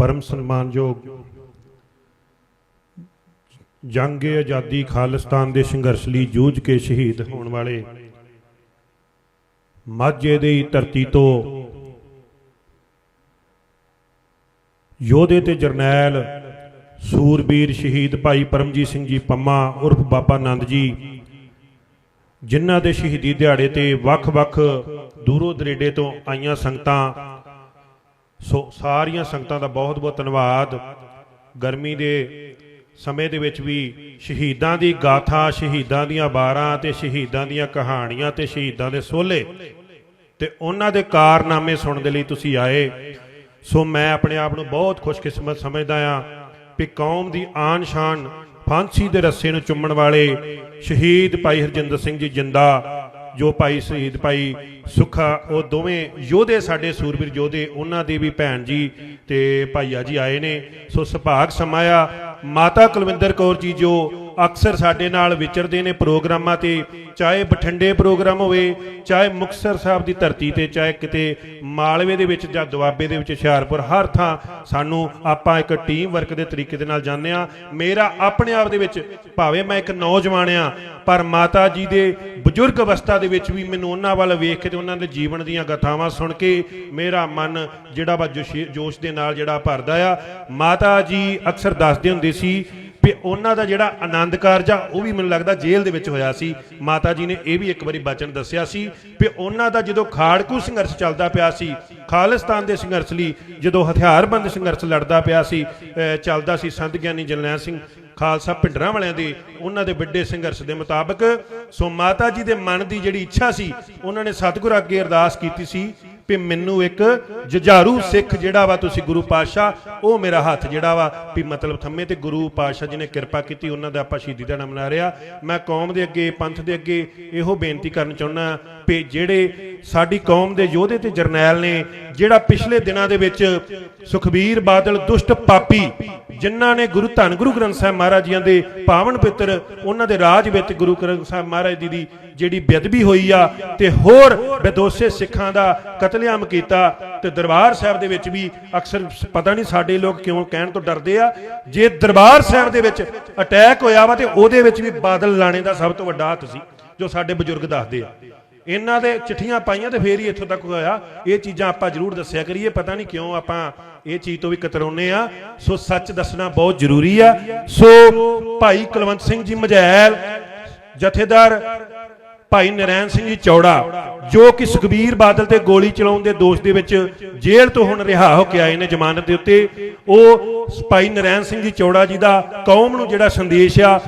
ਪਰਮ ਸਨਮਾਨਯੋਗ ਜੰਗ ਆਜ਼ਾਦੀ ਖਾਲਿਸਤਾਨ ਦੇ ਸੰਘਰਸ਼ ਲਈ ਜੂਝ ਕੇ ਸ਼ਹੀਦ ਹੋਣ ਵਾਲੇ ਮਾਝੇ ਦੀ ਧਰਤੀ ਤੋਂ ਯੋਧੇ ਤੇ ਜਰਨੈਲ ਸੂਰਬੀਰ ਸ਼ਹੀਦ ਭਾਈ ਪਰਮਜੀਤ ਸਿੰਘ ਜੀ ਪੰਮਾ, ਉਰਫ ਬਾਬਾ ਨੰਦ ਜੀ, ਜਿਨ੍ਹਾਂ ਦੇ ਸ਼ਹੀਦੀ ਦਿਹਾੜੇ ਤੇ ਵੱਖ-ਵੱਖ ਦੂਰੋਂ ਦਰੇਡੇ ਤੋਂ ਆਈਆਂ ਸੰਗਤਾਂ ਸੋ ਸਾਰੀਆਂ ਸੰਗਤਾਂ ਦਾ ਬਹੁਤ-ਬਹੁਤ ਧੰਨਵਾਦ। ਗਰਮੀ ਦੇ ਸਮੇਂ ਦੇ ਵਿੱਚ ਵੀ ਸ਼ਹੀਦਾਂ ਦੀ ਗਾਥਾ, ਸ਼ਹੀਦਾਂ ਦੀਆਂ ਬਾਰਾਂ ਤੇ ਸ਼ਹੀਦਾਂ ਦੀਆਂ ਕਹਾਣੀਆਂ ਤੇ ਸ਼ਹੀਦਾਂ ਦੇ ਸੋਲੇ ਤੇ ਉਹਨਾਂ ਦੇ ਕਾਰਨਾਮੇ ਸੁਣਨ ਦੇ ਲਈ ਤੁਸੀਂ ਆਏ। ਸੋ ਮੈਂ ਆਪਣੇ ਆਪ ਨੂੰ ਬਹੁਤ ਖੁਸ਼ਕਿਸਮਤ ਸਮਝਦਾ ਆ ਕਿ ਕੌਮ ਦੀ ਆਨ ਸ਼ਾਨ ਫਾਂਸੀ ਦੇ ਰੱਸੇ ਨੂੰ ਚੁੰਮਣ ਵਾਲੇ ਸ਼ਹੀਦ ਭਾਈ ਹਰਜਿੰਦਰ ਸਿੰਘ ਜੀ ਜਿੰਦਾ ਜੋ ਭਾਈ ਸ਼ਹੀਦ ਭਾਈ ਸੁਖਾ, ਉਹ ਦੋਵੇਂ ਯੋਧੇ ਸਾਡੇ ਸੂਰਬੀਰ ਯੋਧੇ, ਉਹਨਾਂ ਦੇ ਵੀ ਭੈਣ ਜੀ ਤੇ ਭਾਈਆ ਜੀ ਆਏ ਨੇ। ਸੋ ਸੁਭਾਗ ਸਮਾਇਆ। ਮਾਤਾ ਕੁਲਵਿੰਦਰ ਕੌਰ ਜੀ ਜੋ ਅਕਸਰ ਸਾਡੇ ਨਾਲ ਵਿਚਰਦੇ ਨੇ ਪ੍ਰੋਗਰਾਮਾਂ ਤੇ, ਚਾਹੇ ਬਠਿੰਡੇ ਪ੍ਰੋਗਰਾਮ ਹੋਵੇ, ਚਾਹੇ ਮੁਕਤਸਰ ਸਾਹਿਬ ਦੀ ਧਰਤੀ ਤੇ, ਚਾਹੇ ਕਿਤੇ ਮਾਲਵੇ ਦੇ ਵਿੱਚ ਜਾਂ ਦੁਆਬੇ ਦੇ ਵਿੱਚ ਹੁਸ਼ਿਆਰਪੁਰ, ਹਰ ਥਾਂ ਸਾਨੂੰ ਆਪਾਂ ਇੱਕ ਟੀਮ ਵਰਕ ਦੇ ਤਰੀਕੇ ਦੇ ਨਾਲ ਜਾਂਦੇ ਆ ਮੇਰਾ ਆਪਣੇ ਆਪ ਦੇ ਵਿੱਚ ਭਾਵੇਂ ਮੈਂ ਇੱਕ ਨੌਜਵਾਨ ਆ ਪਰ ਮਾਤਾ ਜੀ ਦੇ ਬਜ਼ੁਰਗ ਅਵਸਥਾ ਦੇ ਵਿੱਚ ਵੀ ਮੈਨੂੰ ਉਹਨਾਂ ਵੱਲ ਵੇਖ ਕੇ ਤੇ ਉਹਨਾਂ ਦੇ ਜੀਵਨ ਦੀਆਂ ਗਾਥਾਵਾਂ ਸੁਣ ਕੇ ਮੇਰਾ ਮਨ ਜਿਹੜਾ ਵਾ ਜੋਸ਼ੀ- ਜੋਸ਼ ਦੇ ਨਾਲ ਜਿਹੜਾ ਭਰਦਾ ਆ। ਮਾਤਾ ਜੀ ਅਕਸਰ ਦੱਸਦੇ ਹੁੰਦੇ ਸੀ ਵੀ ਉਹਨਾਂ ਦਾ ਜਿਹੜਾ ਆਨੰਦ ਕਾਰਜ ਆ, ਉਹ ਵੀ ਮੈਨੂੰ ਲੱਗਦਾ ਜੇਲ੍ਹ ਦੇ ਵਿੱਚ ਹੋਇਆ ਸੀ। ਮਾਤਾ ਜੀ ਨੇ ਇਹ ਵੀ ਇੱਕ ਵਾਰੀ ਬਚਨ ਦੱਸਿਆ ਸੀ ਵੀ ਉਹਨਾਂ ਦਾ ਜਦੋਂ ਖਾੜਕੂ ਸੰਘਰਸ਼ ਚੱਲਦਾ ਪਿਆ ਸੀ, ਖਾਲਿਸਤਾਨ ਦੇ ਸੰਘਰਸ਼ ਲਈ ਜਦੋਂ ਹਥਿਆਰਬੰਦ ਸੰਘਰਸ਼ ਲੜਦਾ ਪਿਆ ਸੀ ਚੱਲਦਾ ਸੀ ਸੰਤ ਗਿਆਨੀ ਜਰਨੈਲ ਸਿੰਘ ਖਾਲਸਾ ਭਿੰਡਰਾਂ ਵਾਲਿਆਂ ਦੇ, ਉਹਨਾਂ ਦੇ ਵੱਡੇ ਸੰਘਰਸ਼ ਦੇ ਮੁਤਾਬਕ। ਸੋ ਮਾਤਾ ਜੀ ਦੇ ਮਨ ਦੀ ਜਿਹੜੀ ਇੱਛਾ ਸੀ, ਉਹਨਾਂ ਨੇ ਸਤਿਗੁਰ ਅੱਗੇ ਅਰਦਾਸ ਕੀਤੀ ਸੀ ਵੀ ਮੈਨੂੰ ਇੱਕ ਜੁਝਾਰੂ ਸਿੱਖ ਜਿਹੜਾ ਵਾ ਤੁਸੀਂ ਗੁਰੂ ਪਾਤਸ਼ਾਹ, ਉਹ ਮੇਰਾ ਹੱਥ ਜਿਹੜਾ ਵਾ, ਵੀ ਮਤਲਬ ਥੰਮੇ ਤੇ ਗੁਰੂ ਪਾਤਸ਼ਾਹ ਜੀ ਨੇ ਕਿਰਪਾ ਕੀਤੀ, ਉਹਨਾਂ ਦਾ ਆਪਾਂ ਸ਼ਹੀਦੀ ਦਾ ਨਾਮ ਮਨਾ ਰਿਹਾ। ਮੈਂ ਕੌਮ ਦੇ ਅੱਗੇ, ਪੰਥ ਦੇ ਅੱਗੇ ਇਹੋ ਬੇਨਤੀ ਕਰਨ ਚਾਹੁੰਦਾ ਵੀ ਜਿਹੜੇ ਸਾਡੀ ਕੌਮ ਦੇ ਯੋਧੇ ਤੇ ਜਰਨੈਲ ਨੇ, ਜਿਹੜਾ ਪਿਛਲੇ ਦਿਨਾਂ ਦੇ ਵਿੱਚ ਸੁਖਬੀਰ ਬਾਦਲ ਦੁਸ਼ਟ ਪਾਪੀ ਜਿਨ੍ਹਾਂ ਨੇ ਗੁਰੂ ਧੰਨ ਗੁਰੂ ਗ੍ਰੰਥ ਸਾਹਿਬ ਮਹਾਰਾਜ ਜੀਆਂ ਦੇ ਪਾਵਨ ਪਿੱਤਰ, ਉਹਨਾਂ ਦੇ ਰਾਜ ਵਿੱਚ ਗੁਰੂ ਗ੍ਰੰਥ ਸਾਹਿਬ ਮਹਾਰਾਜ ਜੀ ਦੀ ਜਿਹੜੀ ਬੇਅਦਬੀ ਹੋਈ ਆ ਤੇ ਹੋਰ ਬੇਦੋਸ਼ੇ ਸਿੱਖਾਂ ਦਾ ਕਤਲੇਆਮ ਕੀਤਾ ਤੇ ਦਰਬਾਰ ਸਾਹਿਬ ਦੇ ਵਿੱਚ ਵੀ ਅਕਸਰ ਪਤਾ ਨਹੀਂ ਸਾਡੇ ਲੋਕ ਕਿਉਂ ਕਹਿਣ ਤੋਂ ਡਰਦੇ ਆ। ਜੇ ਦਰਬਾਰ ਸਾਹਿਬ ਦੇ ਵਿੱਚ ਅਟੈਕ ਹੋਇਆ ਵਾ ਤੇ ਉਹਦੇ ਵਿੱਚ ਵੀ ਬਾਦਲ ਲਾਣੇ ਦਾ ਸਭ ਤੋਂ ਵੱਡਾ ਹੱਥ ਸੀ, ਜੋ ਸਾਡੇ ਬਜ਼ੁਰਗ ਦੱਸਦੇ ਆ। ਇਹਨਾਂ ਦੇ ਚਿੱਠੀਆਂ ਪਾਈਆਂ ਤੇ ਫੇਰ ਹੀ ਇੱਥੋਂ ਤੱਕ ਹੋਇਆ। ਇਹ ਚੀਜ਼ਾਂ ਆਪਾਂ ਜ਼ਰੂਰ ਦੱਸਿਆ ਕਰੀਏ। ਪਤਾ ਨਹੀਂ ਕਿਉਂ ਆਪਾਂ ਇਹ ਚੀਜ਼ ਤੋਂ ਵੀ ਕਤਰਾਉਨੇ ਆ। ਸੋ ਸੱਚ ਦੱਸਣਾ ਬਹੁਤ ਜ਼ਰੂਰੀ ਆ। ਸੋ ਭਾਈ ਕੁਲਵੰਤ ਸਿੰਘ ਜੀ ਮਜੈਲ, ਜਥੇਦਾਰ ਭਾਈ ਨਰੈਣ ਸਿੰਘ ਜੀ ਚੌੜਾ, ਜੋ ਕਿ ਸੁਖਬੀਰ ਬਾਦਲ ਤੇ ਗੋਲੀ ਚਲਾਉਣ ਦੇ ਦੋਸ਼ ਦੇ ਵਿੱਚ ਜੇਲ੍ਹ ਤੋਂ ਹੁਣ ਰਿਹਾ ਹੋ ਕੇ ਆਏ ਨੇ ਜ਼ਮਾਨਤ ਦੇ ਉੱਤੇ, ਉਹ ਭਾਈ ਨਰੈਣ ਸਿੰਘ ਜੀ ਚੌੜਾ ਜੀ ਦਾ ਕੌਮ ਨੂੰ ਜਿਹੜਾ ਸੰਦੇਸ਼ ਆ